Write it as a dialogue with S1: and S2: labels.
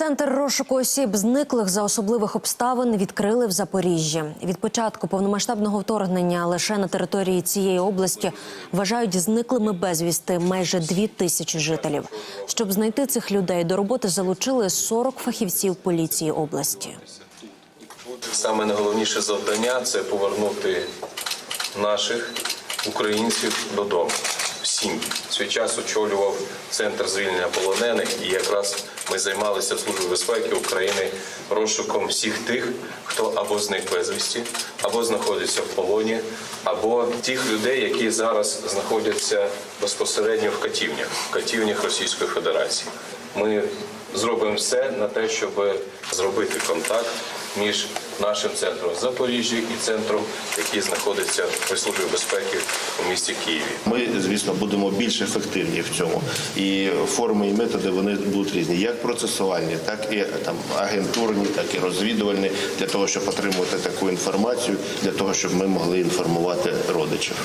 S1: Центр розшуку осіб зниклих за особливих обставин відкрили в Запоріжжі. Від початку повномасштабного вторгнення лише на території цієї області вважають зниклими безвісти майже дві тисячі жителів. Щоб знайти цих людей, до роботи залучили 40 фахівців поліції області.
S2: Саме найголовніше завдання це повернути наших українців додому. Всім. Свій час очолював центр звільнення полонених, і якраз ми займалися в безпеки України розшуком всіх тих, хто або зник безвісті, або знаходиться в полоні, або тих людей, які зараз знаходяться безпосередньо в катівнях, в катівнях Російської Федерації. Ми зробимо все на те, щоб зробити контакт між нашим центром в Запоріжжі і центром, який знаходиться при службі безпеки у місті Києві.
S3: Ми, звісно, будемо більш ефективні в цьому. І форми і методи вони будуть різні, як процесуальні, так і там агентурні, так і розвідувальні, для того, щоб отримувати таку інформацію, для того, щоб ми могли інформувати родичів.